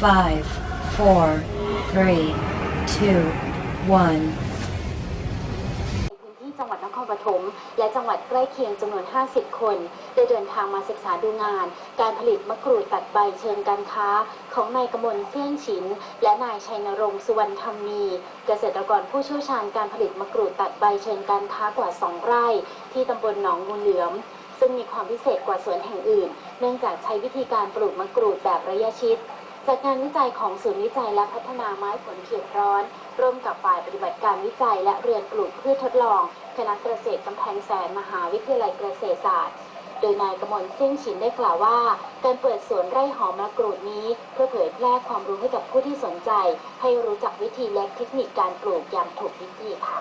five, four, three, two, one. พื้นที่จังหวัดนครปฐมและจังหวัดใกล้เคียงจำนวน 50 คน ได้เดินทางมาศึกษาดูงาน การผลิตมะกรูดตัดใบเชิงการค้า ของนายกมลเสี่ยงฉิน และนายชัยนรงค์สุวรรณธรรมี เกษตรกรผู้เชี่ยวชาญการผลิตมะกรูดตัดใบเชิงการค้ากว่า 2 ไร่ ที่ตำบลหนองงูเหลือมซึ่งมีความพิเศษกว่าสวนแห่งอื่น เนื่องจากใช้วิธีการปลูกมะกรูดแบบระยะชิด จากงานวิจัยของศูนย์วิจัยและพัฒนาไม้ผลเขียดร้อน ร่วมกับฝ่ายปฏิบัติการวิจัยและเรือนปลูกพืชทดลอง คณะเกษตรกำแพงแสนมหาวิทยาลัยเกษตรศาสตร์ โดยนายกมลเสี่ยงฉินได้กล่าวว่า การเปิดสวนไร่หอมมะกรูดนี้ เพื่อเผยแพร่ความรู้ให้กับผู้ที่สนใจ ให้รู้จักวิธีและเทคนิคการปลูกอย่างถูกวิธีค่ะ